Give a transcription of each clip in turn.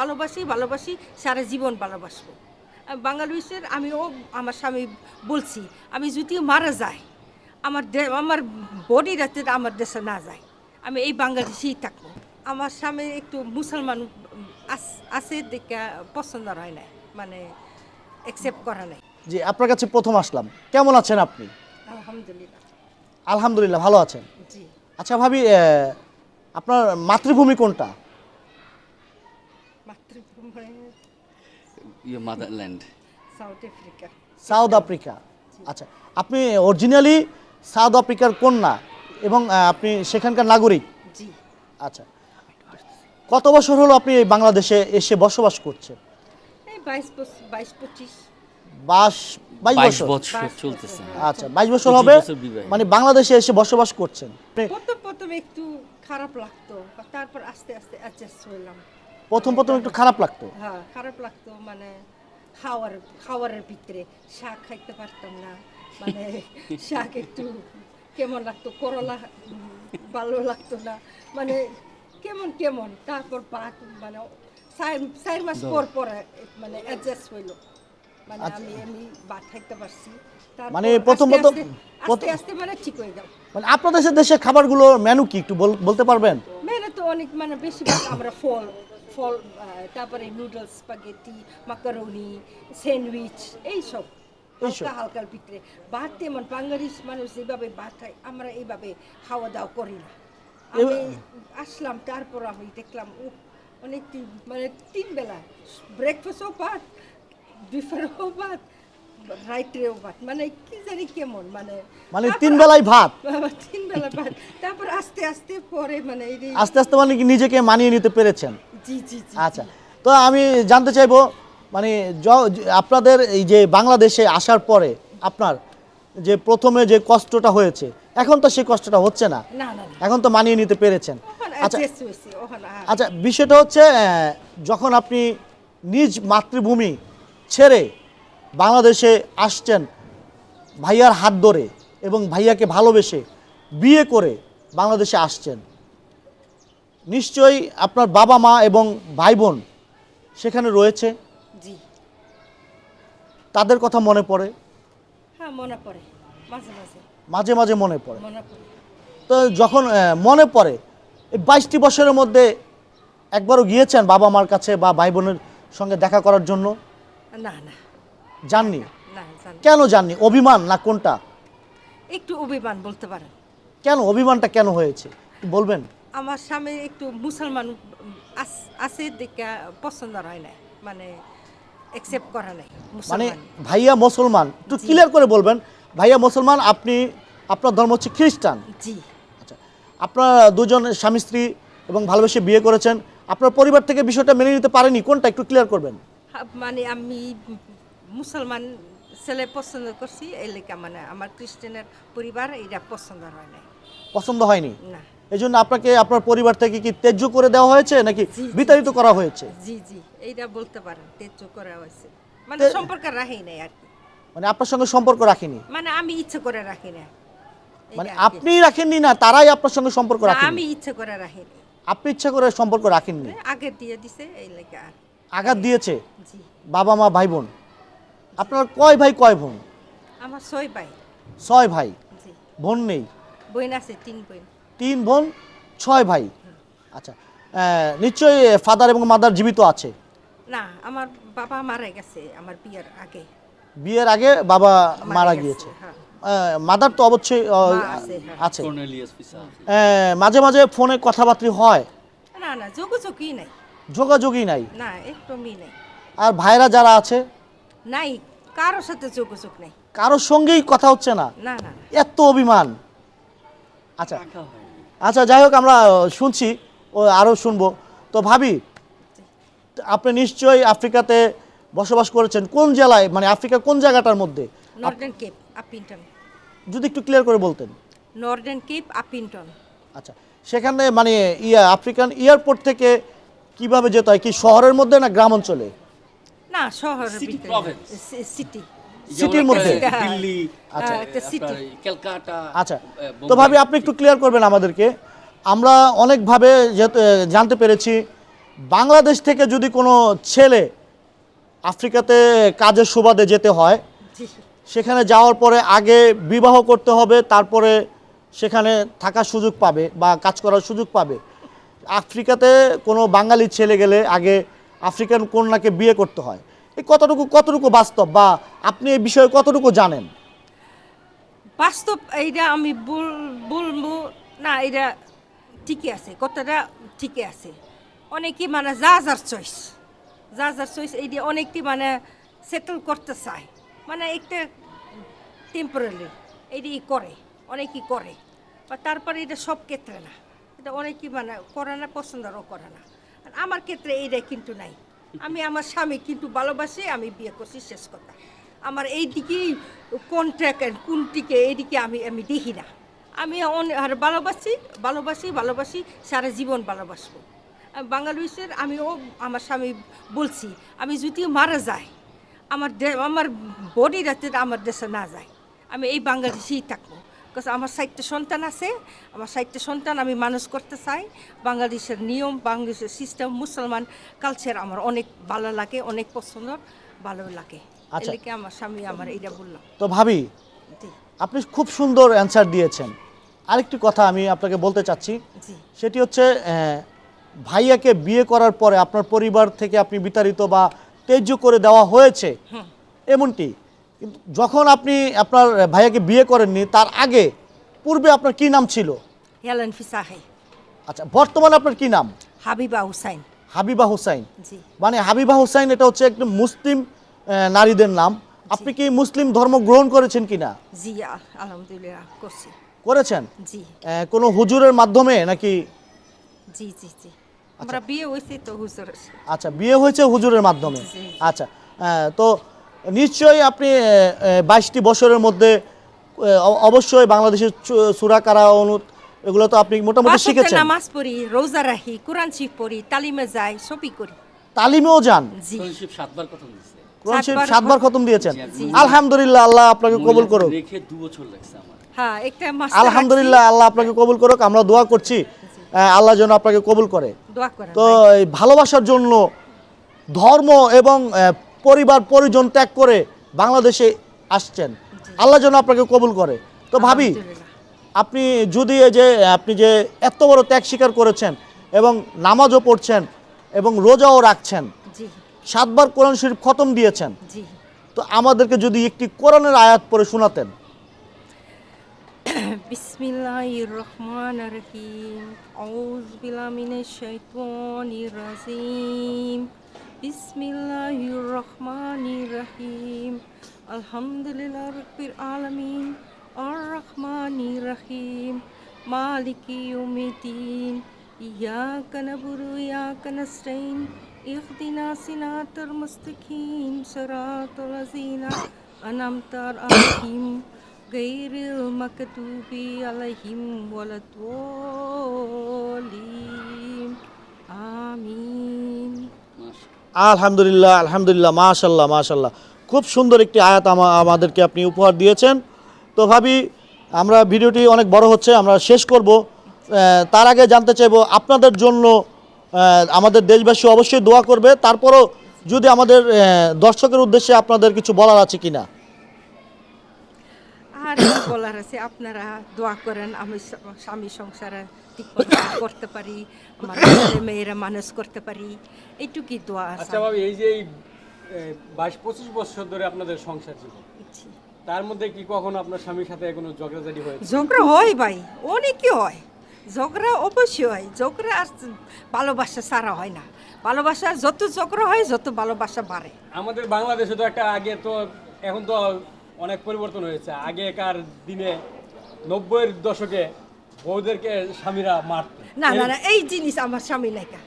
ভালোবাসি ভালোবাসি সারা জীবন ভালোবাসবো। আমি বাংলাদেশের আমিও আমার স্বামী বলছি আমি যদি মারা যাই আমার আমার বডি রাতে আমার দেশে না যায় আমি এই বাংলাদেশেই থাকব। আমার স্বামী একটু মুসলমান আছে দেখে পছন্দ হয় না মানে অ্যাকসেপ্ট করা নাই। জি আপনার কাছে প্রথম আসলাম। কেমন আছেন আপনি? আলহামদুলিল্লাহ। আলহামদুলিল্লাহ ভালো আছেন? জি। আচ্ছা ভাবি আপনার মাতৃভূমি কোনটা? Your South Africa South Africa আচ্ছা আপনি অরিজিনালি সাউথ আফ্রিকার কন্যা এবং আপনি সেখানকার নাগরিক? জি। আচ্ছা কত বছর হলো আপনি এই বাংলাদেশে এসে বসবাস করছেন? এই বাইশ বছর? চলতেছে। আচ্ছা বাইশ বছর হবে মানে বাংলাদেশে এসে বসবাস করছেন। প্রথম প্রথম একটু খারাপ লাগতো তারপর আস্তে আস্তে অ্যাডজাস্ট হইলাম। প্রথম প্রথম একটু খারাপ লাগতো। হ্যাঁ খারাপ লাগতো মানে খাওয়ার খাওয়ারের ভিতরে শাক খাইতে পারতাম না। মানে শাক একটু কেমন লাগতো করলা ভালো লাগতো না। মানে কেমন কেমন তারপর ভাত মানে চার মাস পর পর মানে অ্যাডজাস্ট হইল। মানে আমি আমি ভাত খাইতে পারছি। মানে প্রথম প্রথম- আস্তে- আস্তে মানে ঠিক হয়ে গেল। মানে আপনাদের দেশের খাবারগুলো মেনু কি একটু বল- বলতে পারবেন? মেনে তো অনেক মানে বেশিরভাগ আমরা ফল ফল তারপরে নুডলস স্পাগেটি মাকারোনি স্যান্ডউইচ এইসব। হালকা হালকার ভিতরে ভাত তেমন বাঙালির মানুষ যেভাবে ভাত খায় আমরা এইভাবে খাওয়া দাওয়া করি না আমি আসলাম তারপর আমি দেখলাম ও অনেক মানে তিন বেলা ব্রেকফাস্টও ভাত ডিফারও ভাত রাইটরেও ভাত মানে কি জানি কেমন মানে মানে তিন বেলায় ভাত? তিন বেলা ভাত। তারপর আস্তে আস্তে পরে মানে আস্তে আস্তে মানে কি নিজেকে মানিয়ে নিতে পেরেছেন? জি জি আচ্ছা তো আমি জানতে চাইব মানে আপনাদের এই যে বাংলাদেশে আসার পরে আপনার যে প্রথমে যে কষ্টটা হয়েছে এখন তো সেই কষ্টটা হচ্ছে না? এখন তো মানিয়ে নিতে পেরেছেন? আচ্ছা। হ্যাঁ। আচ্ছা বিষয়টা হচ্ছে যখন আপনি নিজ মাতৃভূমি ছেড়ে বাংলাদেশে আসছেন ভাইয়ার হাত ধরে এবং ভাইয়াকে ভালোবেসে বিয়ে করে বাংলাদেশে আসছেন। নিশ্চয়ই আপনার বাবা মা এবং ভাই বোন সেখানে রয়েছে? জি। তাদের কথা মনে পড়ে? হ্যাঁ মনে পড়ে। মাঝে মাঝে। মাঝে মাঝে মনে পড়ে। মনে পড়ে। তো যখন মনে পড়ে এই বাইশটি বছরের মধ্যে একবারও গিয়েছেন বাবা মার কাছে বা ভাই বোনের সঙ্গে দেখা করার জন্য? না না। যাননি কেন যাননি অভিমান না কোনটা? একটু অভিমান বলতে পারেন। কেন? অভিমানটা কেন হয়েছে? একটু বলবেন। আমার স্বামী একটু মুসলমান আস- আছে দেখে পছন্দ হয় না মানে অ্যাকসেপ্ট করা নাই মানে ভাইয়া মুসলমান একটু ক্লিয়ার করে বলবেন। ভাইয়া মুসলমান আপনি আপনার ধর্ম হচ্ছে খ্রিস্টান। জি। আচ্ছা আপনার দুজন স্বামী স্ত্রী এবং ভালোবেসে বিয়ে করেছেন আপনার পরিবার থেকে বিষয়টা মেনে নিতে পারেনি কোনটা একটু ক্লিয়ার করবেন? মানে আমি মুসলমান ছেলে পছন্দ করছি এই লেখা মানে আমার খ্রিস্টানের পরিবার এটা পছন্দ হয় নাই। পছন্দ হয়নি? না। এই জন্য আপনাকে আপনার পরিবার থেকে কি তেজ্য করে দেওয়া হয়েছে নাকি বিতাড়িত করা হয়েছে? জি জি এইটা বলতে পারেন তেজ্য করা হয়েছে। মানে সম্পর্ক রাখি নাই আর কি। মানে আপনার সঙ্গে সম্পর্ক রাখেনি? মানে আমি ইচ্ছে করে রাখি না মানে। আপনি রাখেননি না তারাই আপনার সঙ্গে সম্পর্ক রাখেন আমি ইচ্ছে করে রাখিনি। আপনি ইচ্ছা করে সম্পর্ক রাখেননি? আগে দিয়ে দিছে এই লেগে। আর আঘাত দিয়েছে? জি। বাবা মা ভাই বোন আপনার কয় ভাই কয় বোন? আমার ছয় ভাই। ছয় ভাই। বোন নেই? বোন আছে তিন বোন। তিন বোন ছয় ভাই? আচ্ছা নিশ্চয়ই ফাদার এবং মাদার জীবিত আছে? না আমার বাবা মারা গেছে আমার বিয়ের আগে। বিয়ের আগে বাবা মারা গিয়েছে। হ্যাঁ। মাদার তো অবশ্যই আছে, হ্যাঁ। মাঝে মাঝে ফোনে কথাবার্তা হয়? না না যোগাযোগই নাই। যোগাযোগই নাই? না একদমই নাই। আর ভাইরা যারা আছে? নাই কারোর সাথে যোগাযোগ নাই। কারোর সঙ্গেই কথা হচ্ছে না। না এত অভিমান। আচ্ছা আচ্ছা যাই হোক আমরা শুনছি ও আরও শুনব। তো ভাবি আপনি নিশ্চয়ই আফ্রিকাতে বসবাস করেছেন। কোন জেলায়? মানে আফ্রিকা কোন জায়গাটার মধ্যে? নর্দার্ন কেপ আপিনটন যদি একটু ক্লিয়ার করে বলতেন। নর্দার্ন কেপ আপিনটন আচ্ছা সেখানে মানে ইয়া আফ্রিকান এয়ারপোর্ট থেকে কীভাবে যেতে হয়? কি শহরের মধ্যে না গ্রাম অঞ্চলে? না City ভিতরে province. সিটি সিটির মধ্যে? দিল্লি আচ্ছা। ক্যালকাটা আচ্ছা তো ভাবি আপনি একটু ক্লিয়ার করবেন আমাদেরকে আমরা অনেকভাবে যেহেতু জানতে পেরেছি বাংলাদেশ থেকে যদি কোনো ছেলে আফ্রিকাতে কাজের সুবাদে যেতে হয় সেখানে যাওয়ার পরে আগে বিবাহ করতে হবে তারপরে সেখানে থাকার সুযোগ পাবে বা কাজ করার সুযোগ পাবে আফ্রিকাতে কোনো বাঙালি ছেলে গেলে আগে আফ্রিকান কন্যাকে বিয়ে করতে হয়। এই কতটুকু কতটুকু বাস্তব বা আপনি এই বিষয়ে কতটুকু জানেন? বাস্তব এইটা আমি বল- বলব, না এটা ঠিকই আছে, কথাটা ঠিকই আছে। অনেকে মানে যা যার চয়েস যা যার চয়েস এইটা অনেকটি মানে সেটেল করতে চায়। মানে একটা টেম্পোরারি এইটি করে অনেকেই করে। বা তারপরে এটা সব ক্ষেত্রে না, এটা অনেকেই মানে করে না, পছন্দও করে না। আমার ক্ষেত্রে এইটা কিন্তু নাই। আমি আমার স্বামী কিন্তু ভালোবাসি, আমি বিয়ে করছি শেষ কথা। আমার এই দিকেই কন্ট্রাক্ট কোনটিকে এইদিকে আমি আমি দেখি না। আমি আর ভালোবাসি ভালোবাসি ভালোবাসি, সারা জীবন ভালোবাসবো। বাঙালিসের আমিও আমার স্বামী বলছি, আমি যদিও মারা যাই, আমার আমার বডি রাতে আমার দেশে না যায়, আমি এই বাংলাদেশেই থাকব। কারণ আমার সাইটটা সন্তান আছে আমার সাইটটা সন্তান আমি মানুষ করতে চাই। বাংলাদেশের নিয়ম বাংলাদেশের সিস্টেম মুসলমান কালচার আমার অনেক ভালো লাগে অনেক পছন্দ ভালো লাগে। আচ্ছা। এদিকে আমার স্বামী আমার এইটা বললাম তো ভাবি আপনি খুব সুন্দর অ্যান্সার দিয়েছেন। আরেকটি কথা আমি আপনাকে বলতে চাচ্ছি সেটি হচ্ছে ভাইয়াকে বিয়ে করার পরে আপনার পরিবার থেকে আপনি বিতাড়িত বা তেজ্য করে দেওয়া হয়েছে এমনটি? কিন্তু যখন আপনি আপনার ভাইয়াকে বিয়ে করেননি তার আগে পূর্বে আপনার কি নাম ছিল? Helen Fisahe. আচ্ছা বর্তমানে আপনার কি নাম? হাবিবা হুসাইন। হাবিবা হুসাইন। জি। মানে হাবিবা হুসাইন এটা হচ্ছে একদম মুসলিম নারীদের নাম। আপনি কি মুসলিম ধর্ম গ্রহণ করেছেন কিনা জি আলহামদুলিল্লাহ করছি। করেছেন? জি। কোনো হুজুরের মাধ্যমে নাকি? জি জি জি। আমরা বিয়ে হয়েছে তো হুজুর আচ্ছা বিয়ে হয়েছে হুজুরের মাধ্যমে। আচ্ছা তো নিশ্চয়ই আপনি বাইশটি বছরের মধ্যে অবশ্যই বাংলাদেশের চু- সুরাকারা অনু এগুলো তো আপনি মোটামুটি শিখেছেন। নামাজ পড়ি রোজা রাখি কোরআন শিব পড়ি তালিমে যাই সবই করি। তালিমেও যান? সাতবার কোরআন শরীফ সাতবার খতম দিয়েছেন। আলহামদুলিল্লাহ আল্লাহ আপনাকে কবুল করুক। রেখে দু বছর লাগছে আমার। হ্যাঁ একটা মাস আলহামদুলিল্লাহ আল্লাহ আপনাকে কবুল করুক আমরা দোয়া করছি। আল্লাহ যেন আপনাকে কবুল করে। তো ভালোবাসার জন্য ধর্ম এবং পরিবার পরিজন ত্যাগ করে বাংলাদেশে আসছেন। আল্লাহ যেন আপনাকে কবুল করে। তো ভাবি আপনি যদি এই যে আপনি যে এত বড় ত্যাগ স্বীকার করেছেন এবং নামাজও পড়ছেন এবং রোজাও রাখছেন সাতবার কোরআন শরীফ খতম দিয়েছেন তো আমাদেরকে যদি একটি কোরআনের আয়াত পড়ে শোনাতেন। বিসমিল্লাহির রহমানির রহিম। আউযু বিল্লাহি মিনাশ শাইতানির রাজিম। বিসমিল্লাহির রহমানির রহিম আলহামদুলিল্লাহ রব্বির আলামিন আর রহমানির রহিম মালিকি ইউমিদ্দিন ইয়াকা নাবুরু ইয়াকা নাস্তাইন ইহদিনা সিনাতাল মুস্তাকিম সিরাতাল লাযিনা আনআমতা আলাইহিম গায়রিল মাকতুবি আলাইহিম ওয়ালাদ আমিন আলহামদুলিল্লাহ আলহামদুলিল্লাহ, মাশাল্লাহ মাশাল্লাহ। খুব সুন্দর একটি আয়াত আমাদেরকে আপনি উপহার দিয়েছেন। তো ভাবি, আমরা ভিডিওটি অনেক বড় হচ্ছে, আমরা শেষ করব। তার আগে জানতে চাইব, আপনাদের জন্য আমাদের দেশবাসী অবশ্যই দোয়া করবে। তারপরও যদি আমাদের দর্শকের উদ্দেশ্যে আপনাদের কিছু বলার আছে কি আছে? আপনারা দোয়া করেন, আমি স্বামী সংসারে মতো করতে পারি আমার ছেলে মেয়েরা মানুষ করতে পারি এইটুকুই দোয়া আছে আচ্ছা ভাবি এই যে এই বাইশ পঁচিশ বছর ধরে আপনাদের সংসার জীবন তার মধ্যে কি কখনো আপনার স্বামীর সাথে কোনো ঝগড়াঝাটি হয়েছে? ঝগড়া হয় ভাই অনেকই হয়। ঝগড়া অবশ্যই হয় ঝগড়া আর ভালোবাসা সারা হয় না। ভালোবাসা যত ঝগড়া হয় যত ভালোবাসা বাড়ে। আমাদের বাংলাদেশে তো একটা আগে তো এখন তো অনেক পরিবর্তন হয়েছে। আগেকার দিনে নব্বইয়ের দশকে বউদেরকে স্বামীরা মারত। না না না এই জিনিস আমার স্বামী নাইকা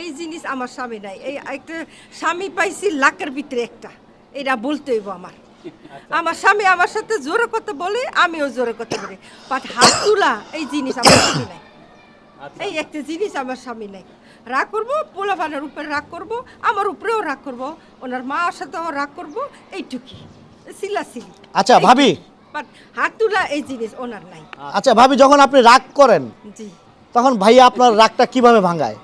এই জিনিস আমার স্বামী নাই। এই একটা স্বামী পাইছি লাখের ভিতরে একটা। এটা বলতে হইব আমার। আমার স্বামী আমার সাথে জোরে কথা বলে আমিও জোরে কথা বলি। বাট হাত তুলা এই জিনিস আমার স্বামী নাই। আচ্ছা। এই একটা জিনিস আমার স্বামী নাই। রাগ করব পোলাপানের উপরে রাগ করব আমার উপরেও রাগ করব ওনার মার সাথেও রাগ করব এইটুকি সিলাসিলি। আচ্ছা ভাবি বাট হাত তুলা এই জিনিস ওনার নাই। আচ্ছা ভাবি যখন আপনি রাগ করেন জি। তখন ভাইয়া আপনার রাগটা কীভাবে ভাঙায়?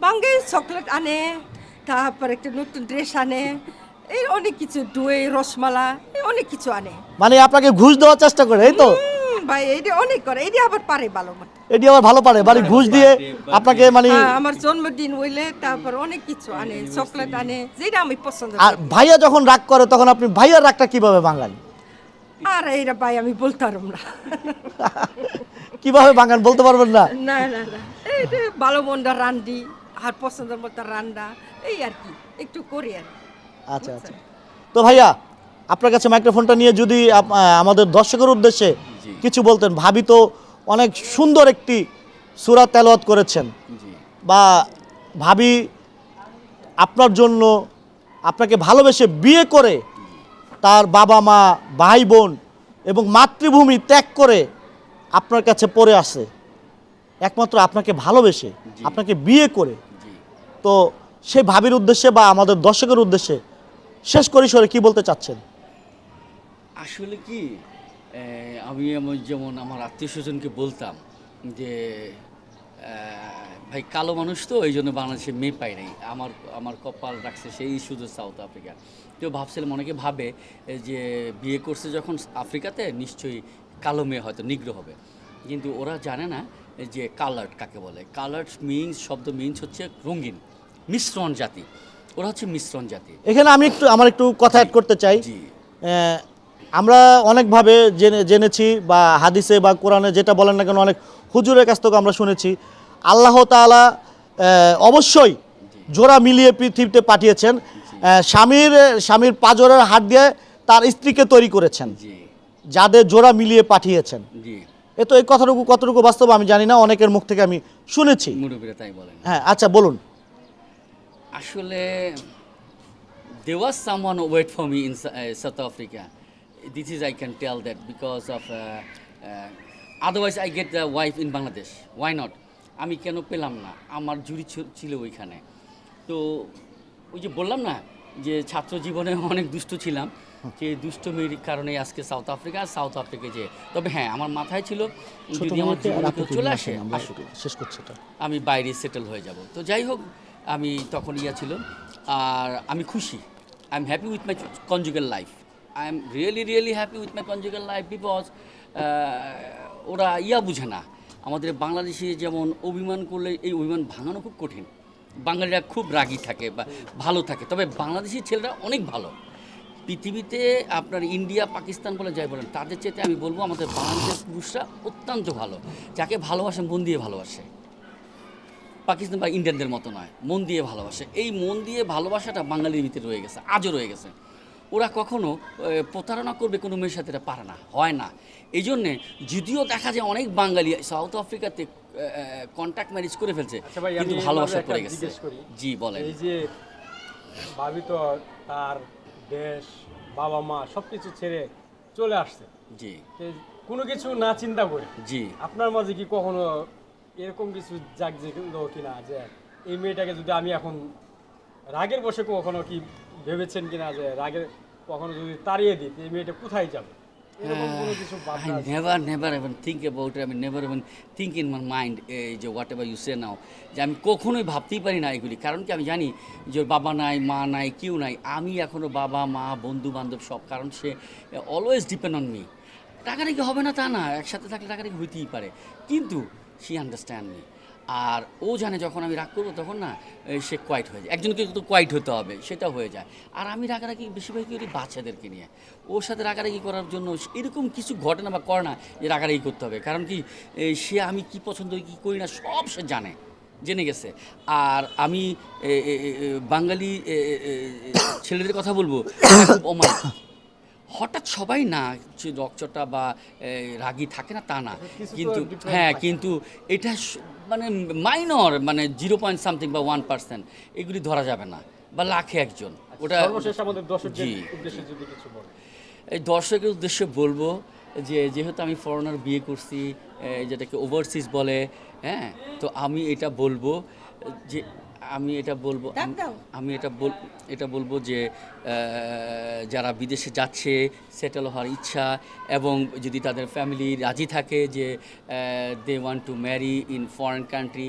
বাঙ্গে চকলেট আনে তারপর একটা নতুন ড্রেস আনে এই অনেক কিছু দই রসমালা এই অনেক কিছু আনে। মানে আপনাকে ঘুষ দেওয়ার চেষ্টা করে এই তো? হুম, ভাই এইটা অনেক করে এইটা আবার পারে ভালো মতো। এটি আবার ভালো পারে মানে ঘুষ দিয়ে আপনাকে মানে হ্যাঁ, আমার জন্মদিন হইলে তারপর অনেক কিছু আনে চকলেট আনে যেটা আমি পছন্দ আর ভাইয়া যখন রাগ করে তখন আপনি ভাইয়ার রাগটা কীভাবে ভাঙান? আর এইটা ভাই আমি বলতে পারব না। কীভাবে ভাঙান বলতে পারবেন না? না না না। এই যে ভালো মন্ডা রান্দি আর পছন্দের মতো রান্না এই আর কি একটু করি আর আচ্ছা আচ্ছা। তো ভাইয়া আপনার কাছে মাইক্রোফোনটা নিয়ে যদি আমাদের দর্শকের উদ্দেশ্যে কিছু বলতেন ভাবি তো অনেক সুন্দর একটি সুরা তেলাওয়াত করেছেন। বা ভাবি আপনার জন্য আপনাকে ভালোবেসে বিয়ে করে তার বাবা মা ভাই বোন এবং মাতৃভূমি ত্যাগ করে আপনার কাছে পড়ে আসে। একমাত্র আপনাকে ভালোবেসে আপনাকে বিয়ে করে। তো সেই ভাবির উদ্দেশ্যে বা আমাদের দর্শকের উদ্দেশ্যে শেষ পরিসরে কি বলতে চাচ্ছেন? আসলে কি আমি যেমন আমার আত্মীয় স্বজনকে বলতাম যে ভাই কালো মানুষ তো ওই জন্য বাংলাদেশে মেয়ে পাই নাই। আমার আমার কপাল রাখছে সেই শুধু সাউথ আফ্রিকা তো ভাবছিলাম অনেকে ভাবে যে বিয়ে করছে যখন আফ্রিকাতে নিশ্চয়ই কালো মেয়ে হয়তো নিগ্রহ হবে। কিন্তু ওরা জানে না যে কালার্ড কাকে বলে। কালার্ড মিন্স শব্দ মিন্স হচ্ছে রঙিন মিশ্রণ জাতি। ওরা হচ্ছে মিশ্রণ জাতি। এখানে আমি একটু আমার একটু কথা অ্যাড করতে চাই। আমরা অনেকভাবে জেনে জেনেছি বা হাদিসে বা কোরআনে যেটা বলেন না কেন অনেক হুজুরের কাছ থেকে আমরা শুনেছি। আল্লাহ তাআলা অবশ্যই জোড়া মিলিয়ে পৃথিবীতে পাঠিয়েছেন। স্বামীর স্বামীর পাজরের হাত দিয়ে তার স্ত্রীকে তৈরি করেছেন। যাদের জোড়া মিলিয়ে পাঠিয়েছেন। এ তো এই কথাটুকু কতটুকু বাস্তব আমি জানি না অনেকের মুখ থেকে আমি শুনেছি। তাই বলেন। হ্যাঁ আচ্ছা বলুন। আসলে there was someone who wait for me in Sa- uh, South Africa. This is I can tell that because of uh, uh, otherwise I get the wife in Bangladesh. Why not? আমি কেন পেলাম না? আমার জুড়ি ছিল ওইখানে। তো ওই যে বললাম না যে ছাত্র জীবনে অনেক দুষ্ট ছিলাম যে দুষ্ট মেয়ের কারণে আজকে সাউথ আফ্রিকা আর সাউথ আফ্রিকা যে। তবে হ্যাঁ আমার মাথায় ছিল যদি আমার জীবনে কেউ চলে আসে আসুক। শেষ করছি আমি বাইরে সেটেল হয়ে যাব। তো যাই হোক আমি তখন ইয়া ছিল আর আমি খুশি। I am happy with my conjugal life I am really really happy with my conjugal life because ওরা ইয়া বুঝে না। আমাদের বাংলাদেশে যেমন অভিমান করলে এই অভিমান ভাঙানো খুব কঠিন। বাঙালিরা খুব রাগি থাকে বা ভালো থাকে। তবে বাংলাদেশি ছেলেরা অনেক ভালো। পৃথিবীতে আপনার ইন্ডিয়া, পাকিস্তান বলে যাই বলেন, তাদের চেয়ে আমি বলব আমাদের বাংলাদেশের পুরুষরা অত্যন্ত ভালো। যাকে ভালোবাসে মন দিয়ে ভালোবাসে। পাকিস্তান বা ইন্ডিয়ানদের মতো নয়, মন দিয়ে ভালোবাসে। এই মন দিয়ে ভালোবাসাটা বাঙালির ভিতরে রয়ে গেছে, আজও রয়ে গেছে। ওরা কখনো প্রতারণা করবে কোনো মেয়ের সাথে এটা পারে না হয় না। এই জন্যে যদিও দেখা যায় অনেক বাঙালি সাউথ আফ্রিকাতে কন্ট্যাক্ট ম্যারেজ করে ফেলছে আচ্ছা কিন্তু ভালোবাসা পড়ে গেছে। জি বলেন। এই যে ভাবি তো তার দেশ বাবা মা সব কিছু ছেড়ে চলে আসছে। জি। কোনো কিছু না চিন্তা করে জি। আপনার মাঝে কি কখনো এরকম কিছু জাগ কিনা যে এই মেয়েটাকে যদি আমি এখন রাগের বসে কখনো কি ভেবেছেন কিনা যে রাগের কখনো যদি তাড়িয়ে দিই এই মেয়েটা কোথায় যাবে? I আছে? never, never even think about it. I mean, never even think in my mind এই যে whatever you say now যে আমি কখনোই ভাবতেই পারি না এগুলি। কারণ কি আমি জানি যে ওর বাবা নাই মা নাই কেউ নাই। আমি এখনও বাবা মা বন্ধু বান্ধব সব কারণ সে অলওয়েজ ডিপেন্ড অন মি টাকাটাকি হবে না তা না একসাথে থাকলে টাকাটাকি হইতেই পারে। কিন্তু সি আন্ডারস্ট্যান্ড মি আর ও জানে যখন আমি রাগ করব তখন না সে কোয়াইট হয়ে যায়। একজনকে তো কোয়াইট হতে হবে, সেটা হয়ে যায়। আর আমি রাগারাগি বেশিরভাগ করি বাচ্চাদেরকে নিয়ে। ওর সাথে রাগারাগি করার জন্য এরকম কিছু ঘটনা বা করে না যে রাগারাগি করতে হবে। কারণ কি সে আমি কি পছন্দ কি করি না, সব সে জানে, জেনে গেছে। আর আমি বাঙালি ছেলেদের কথা বলব খুব অমায়িক। হঠাৎ সবাই না যে রকচটা বা রাগী থাকে না তা না। কিন্তু হ্যাঁ কিন্তু এটা মানে মাইনর মানে জিরো পয়েন্ট সামথিং বা ওয়ান পার্সেন্ট এগুলি ধরা যাবে না। বা লাখে একজন। ওটা আমাদের দর্শকদের জি। এই দর্শকের উদ্দেশ্যে বলব যে যেহেতু আমি ফরেনার বিয়ে করছি যেটাকে ওভারসিজ বলে হ্যাঁ তো আমি এটা বলব যে আমি এটা বলব আমি এটা বল এটা বলব যে যারা বিদেশে যাচ্ছে সেটেল হওয়ার ইচ্ছা এবং যদি তাদের ফ্যামিলি রাজি থাকে যে they want to marry in foreign country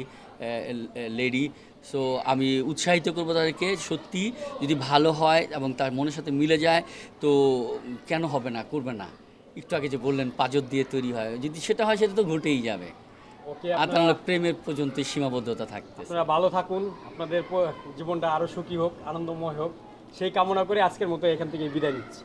lady so আমি উৎসাহিত করব তাদেরকে সত্যি যদি ভালো হয় এবং তার মনের সাথে মিলে যায় তো কেন হবে না করবে না? একটু আগে যে বললেন পাজর দিয়ে তৈরি হয় যদি সেটা হয় সেটা তো ঘটেই যাবে। আর আপনারা প্রেমের পর্যন্ত সীমাবদ্ধতা থাকতে আপনারা ভালো থাকুন আপনাদের জীবনটা আরও সুখী হোক আনন্দময় হোক। সেই কামনা করে আজকের মতো এখান থেকে বিদায় নিচ্ছি।